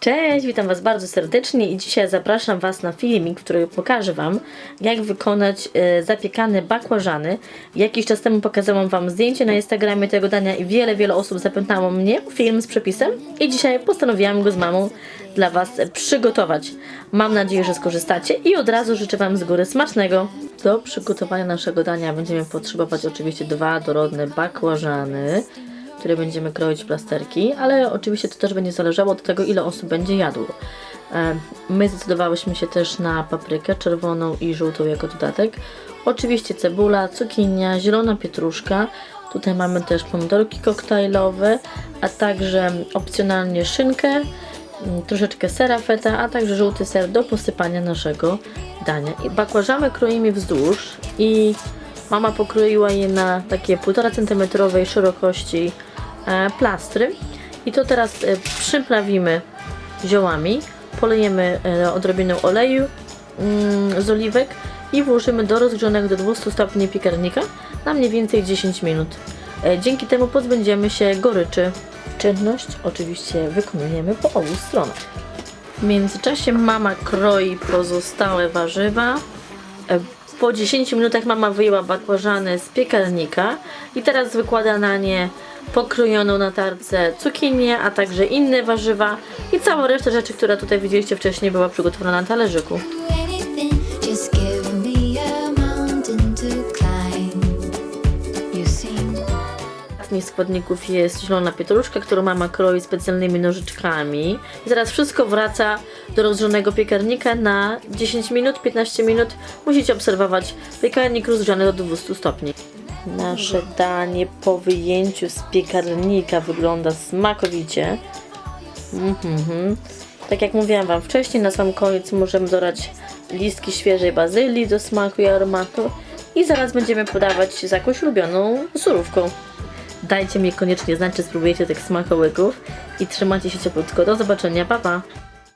Cześć, witam Was bardzo serdecznie i dzisiaj zapraszam Was na filmik, w którym pokażę Wam, jak wykonać e, zapiekane bakłażany. Jakiś czas temu pokazałam Wam zdjęcie na Instagramie tego dania i wiele, wiele osób zapytało mnie o film z przepisem i dzisiaj postanowiłam go z mamą dla Was przygotować. Mam nadzieję, że skorzystacie i od razu życzę Wam z góry smacznego. Do przygotowania naszego dania będziemy potrzebować oczywiście dwa dorodne bakłażany które będziemy kroić plasterki, ale oczywiście to też będzie zależało od tego, ile osób będzie jadło. My zdecydowałyśmy się też na paprykę czerwoną i żółtą jako dodatek. Oczywiście cebula, cukinia, zielona pietruszka. Tutaj mamy też pomidorki koktajlowe, a także opcjonalnie szynkę, mm, troszeczkę sera feta, a także żółty ser do posypania naszego dania. I bakłażany kroimy wzdłuż i mama pokroiła je na takie 1,5 cm szerokości e, plastry i to teraz e, przyprawimy ziołami, polejemy e, odrobiną oleju mm, z oliwek i włożymy do rozgrzanego do 200 stopni piekarnika na mniej więcej 10 minut. Dzięki temu pozbędziemy się goryczy. Czynność oczywiście wykonujemy po obu stronach. W międzyczasie mama kroi pozostałe warzywa. Po 10 minutach mama wyjęła bakłażany z piekarnika i teraz wykłada na nie pokrojoną na tarce cukinię, a także inne warzywa i całą resztę rzeczy, która tutaj widzieliście wcześniej była przygotowana na talerzyku. Ostatnich składników jest zielona pietruszka, którą mama kroi specjalnymi nożyczkami. I wszystko wraca do rozgrzanego piekarnika na 10 minut, 15 minut. Musicie obserwować piekarnik rozgrzany do 200 stopni. Nasze danie po wyjęciu z piekarnika wygląda smakowicie. Mhm. Tak jak mówiłam Wam wcześniej, na sam koniec możemy dodać listki świeżej bazylii do smaku i aromatu. I zaraz będziemy podawać z jakąś ulubioną surówką. Dajcie mi koniecznie znać, czy spróbujecie tych smakołyków i trzymajcie się cieplutko. Do zobaczenia, pa pa!